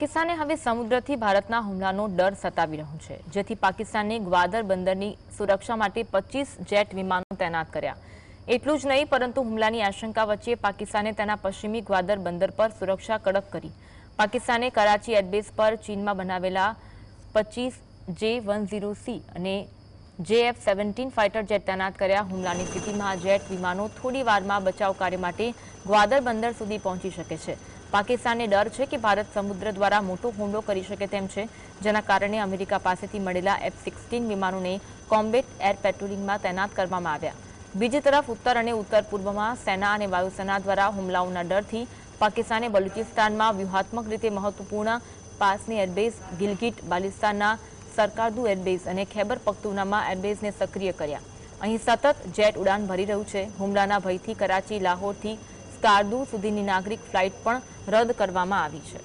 પાકિસ્તાને હવે સમુદ્રથી ભારતના હુમલાનો ડર સતાવી રહ્યો છે જેથી પાકિસ્તાને ગ્વાદર બંદરની સુરક્ષા માટે પચીસ જેટ વિમાનો તૈનાત કર્યા એટલું જ નહીં પરંતુ હુમલાની આશંકા વચ્ચે પાકિસ્તાને તેના પશ્ચિમી ગ્વાદર બંદર પર સુરક્ષા કડક કરી પાકિસ્તાને કરાચી એરબેઝ પર ચીનમાં બનાવેલા પચીસ જે વન ઝીરો સી અને જેએફ સેવન્ટીન ફાઇટર જેટ તૈનાત કર્યા હુમલાની સ્થિતિમાં આ જેટ વિમાનો થોડી વારમાં બચાવ કાર્ય માટે ગ્વાદર બંદર સુધી પહોંચી શકે છે પાકિસ્તાનને ડર છે કે ભારત સમુદ્ર દ્વારા મોટો હુમલો કરી શકે તેમ છે, જેના કારણે અમેરિકા પાસેથી મળેલા એફ સિક્સટીન વિમાનોને કોમ્બેટ એર પેટ્રોલિંગમાં તૈનાત કરવામાં આવ્યા. બીજી તરફ ઉત્તર અને ઉત્તર પૂર્વમાં સેના અને વાયુસેના દ્વારા હુમલાઓના ડરથી પાકિસ્તાને બલુચિસ્તાનમાં વ્યૂહાત્મક રીતે મહત્વપૂર્ણ પાસની એરબેઝ ગિલગિટ બાલિસ્તાનના સરકારદુ એરબેઝ અને ખૈબર પખ્તુનામાં એરબેઝને સક્રિય કર્યા. અહીં સતત જેટ ઉડાન ભરી રહ્યું છે. હુમલાના ભયથી કરાચી, લાહોરથી સ્કારદુ સુધીની નાગરિક ફ્લાઇટ પણ રદ કરવામાં આવી છે.